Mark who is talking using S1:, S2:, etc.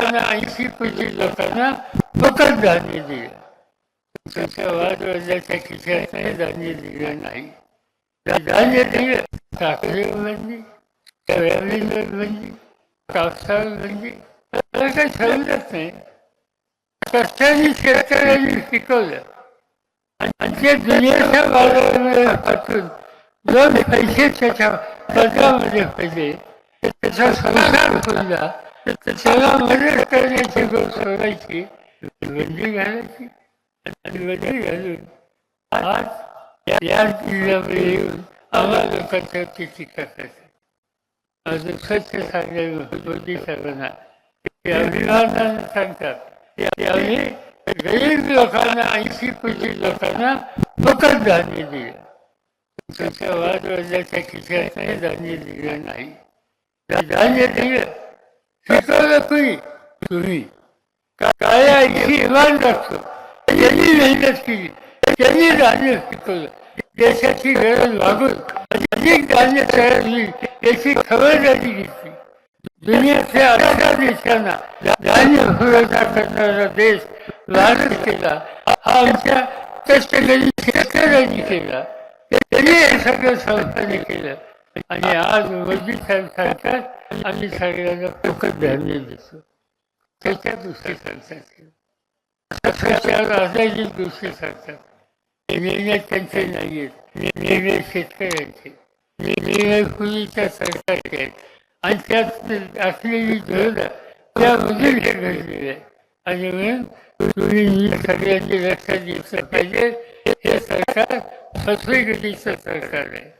S1: लोकांना ऐंशी पैकी लोकांना फकत धान्य दिलं. तुमच्या वादवजाच्या खिशात धान्य दिलं नाही. धान्य दिलं साखरेवर बंदी सोयाबीनवर बंदी कापसावर बंदी त्याला काही समजत नाही. कष्टाने शेतकऱ्यांनी शिकवलं आणि ते दुनियाच्या बाजारामध्ये पाठवून दोन पैसे त्याच्या पदरामध्ये पडले त्याचा संसार खोलला. त्याला मदत करण्याची गोष्ट सोडायची बंदी घालायची आणि बंदी घालून आज या जिल्ह्यामध्ये येऊन आम्हा लोकांच्यावरती टीका करतात माझं स्वच्छ सांगणे मोदी साहेबांना ते अभिमानाने सांगतात की आम्ही गरीब लोकांना ऐंशी पंचवीस लोकांना फकत धान्य दिलं तुमच्या वादवजाच्या खिशात धान्य दिलं नाही धान्य दिलं Fikre kıyın. Kıyın. Kaya gibi var nasıl? Yeni mehnet gibi. Yeni de annesi kılı. Yaşaki veren lagın. Acık da anne sayarlı. Yaşı kavur da gitsin. Dünya seyahata yaşana. Yani hırada kadar değil. Lanet kela. Amca teşkeleri teşkeleri kela. Beni yaşayan saltanı kela. आणि आज मोदी साहेब आम्ही सगळ्यांना फुकट धान्य देतो त्याच्या दुसऱ्या सांगतात सगळ्या दुसरे सांगतात निर्णय त्यांचे नाही आहेत निर्णय शेतकऱ्यांचे निर्णय कुणीच्या सरकारचे आहेत आणि त्यात असलेली धोरणं त्यामधून हे घडलेलं आहे आणि म्हणून तुम्ही सगळ्यांनी लक्षात घेतलं पाहिजे हे सरकार फसवेगतीचं सरकार आहे